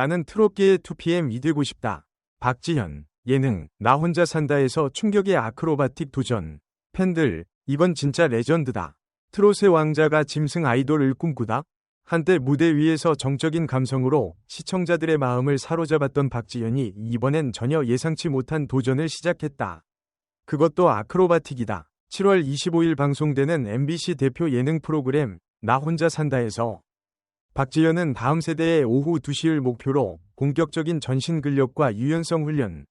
나는 트롯계의 2PM 이 되고 싶다. 박지현, 예능, 나 혼자 산다에서 충격의 아크로바틱 도전. 팬들, 이건 진짜 레전드다. 트롯의 왕자가 짐승 아이돌을 꿈꾸다? 한때 무대 위에서 정적인 감성으로 시청자들의 마음을 사로잡았던 박지현이 이번엔 전혀 예상치 못한 도전을 시작했다. 그것도 아크로바틱이다. 7월 25일 방송되는 MBC 대표 예능 프로그램 나 혼자 산다에서 박지현은 다음 세대의 오후 2시를 목표로 본격적인 전신 근력과 유연성 훈련,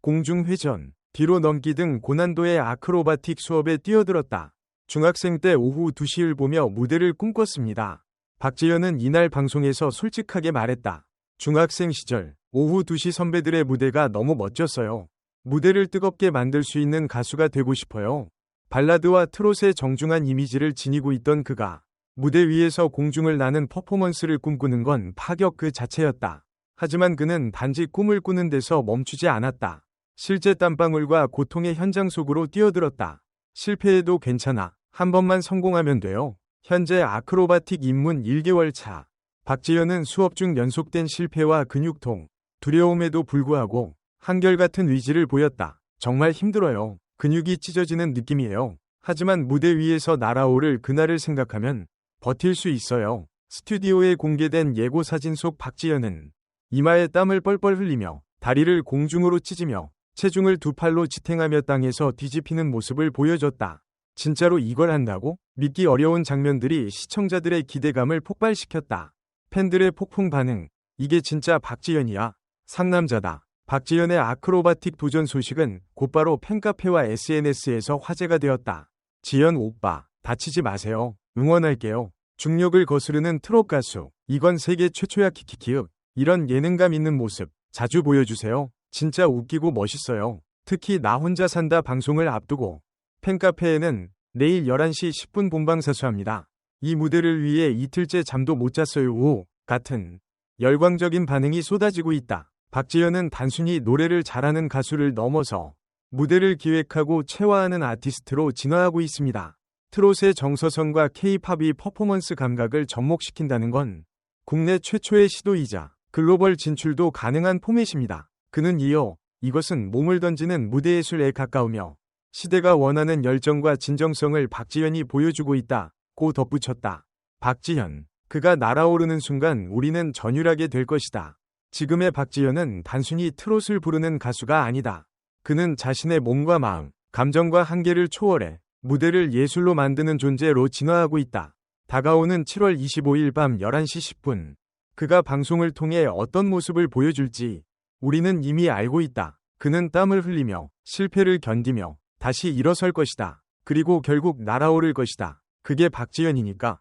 공중 회전, 뒤로 넘기 등 고난도의 아크로바틱 수업에 뛰어들었다. 중학생 때 오후 2시를 보며 무대를 꿈꿨습니다. 박지현은 이날 방송에서 솔직하게 말했다. 중학생 시절 오후 2시 선배들의 무대가 너무 멋졌어요. 무대를 뜨겁게 만들 수 있는 가수가 되고 싶어요. 발라드와 트롯의 정중한 이미지를 지니고 있던 그가 무대 위에서 공중을 나는 퍼포먼스를 꿈꾸는 건 파격 그 자체였다. 하지만 그는 단지 꿈을 꾸는 데서 멈추지 않았다. 실제 땀방울과 고통의 현장 속으로 뛰어들었다. 실패해도 괜찮아. 한 번만 성공하면 돼요. 현재 아크로바틱 입문 1개월 차. 박지현은 수업 중 연속된 실패와 근육통, 두려움에도 불구하고 한결같은 의지를 보였다. 정말 힘들어요. 근육이 찢어지는 느낌이에요. 하지만 무대 위에서 날아오를 그날을 생각하면 버틸 수 있어요. 스튜디오에 공개된 예고 사진 속 박지현은 이마에 땀을 뻘뻘 흘리며 다리를 공중으로 찢으며 체중을 두 팔로 지탱하며 땅에서 뒤집히는 모습을 보여줬다. 진짜로 이걸 한다고? 믿기 어려운 장면들이 시청자들의 기대감을 폭발시켰다. 팬들의 폭풍 반응. 이게 진짜 박지현이야. 상남자다. 박지현의 아크로바틱 도전 소식은 곧바로 팬카페와 SNS에서 화제가 되었다. 지현 오빠, 다치지 마세요. 응원할게요. 중력을 거스르는 트롯 가수. 이건 세계 최초야 키키키윽. 이런 예능감 있는 모습 자주 보여주세요. 진짜 웃기고 멋있어요. 특히 나 혼자 산다 방송을 앞두고 팬카페에는 내일 11시 10분 본방사수합니다. 이 무대를 위해 이틀째 잠도 못 잤어요. 오 같은 열광적인 반응이 쏟아지고 있다. 박지현은 단순히 노래를 잘하는 가수를 넘어서 무대를 기획하고 체화하는 아티스트로 진화하고 있습니다. 트롯의 정서성과 K-팝이 퍼포먼스 감각을 접목시킨다는 건 국내 최초의 시도이자 글로벌 진출도 가능한 포맷입니다. 그는 이어 이것은 몸을 던지는 무대예술에 가까우며 시대가 원하는 열정과 진정성을 박지현이 보여주고 있다. 고 덧붙였다. 박지현, 그가 날아오르는 순간 우리는 전율하게 될 것이다. 지금의 박지현은 단순히 트롯을 부르는 가수가 아니다. 그는 자신의 몸과 마음, 감정과 한계를 초월해 무대를 예술로 만드는 존재로 진화하고 있다. 다가오는 7월 25일 밤 11시 10분. 그가 방송을 통해 어떤 모습을 보여줄지 우리는 이미 알고 있다. 그는 땀을 흘리며 실패를 견디며 다시 일어설 것이다. 그리고 결국 날아오를 것이다. 그게 박지현이니까.